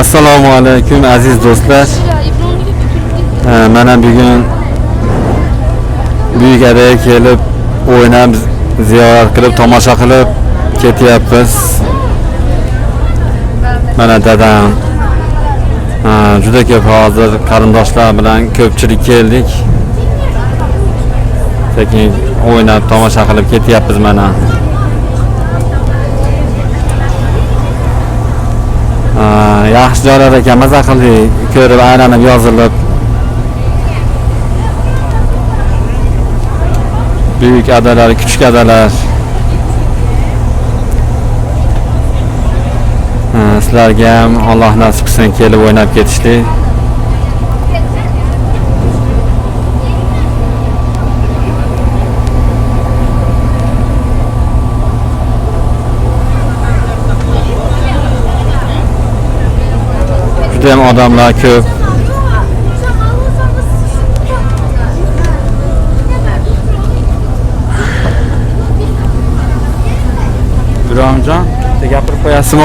assalomu alaykum aziz do'stlar. Ee, mana bugun buyuk adaga kelib o'ynab ziyorat qilib tomosha qilib ketyapmiz mana dadam juda ko'p hozir qarindoshlar bilan ko'pchilik keldik sekin o'ynab tomosha qilib ketyapmiz mana yaxshi joylar ekan maza qildik ko'rib aylanib yozilib büyük adalar küçük adalar. Sizlarga ham alloh nasib qilsin kelib o'ynab ketishlik judayam odamlar ko'p Ibrahimjon bitta gapirib qo'yasizmi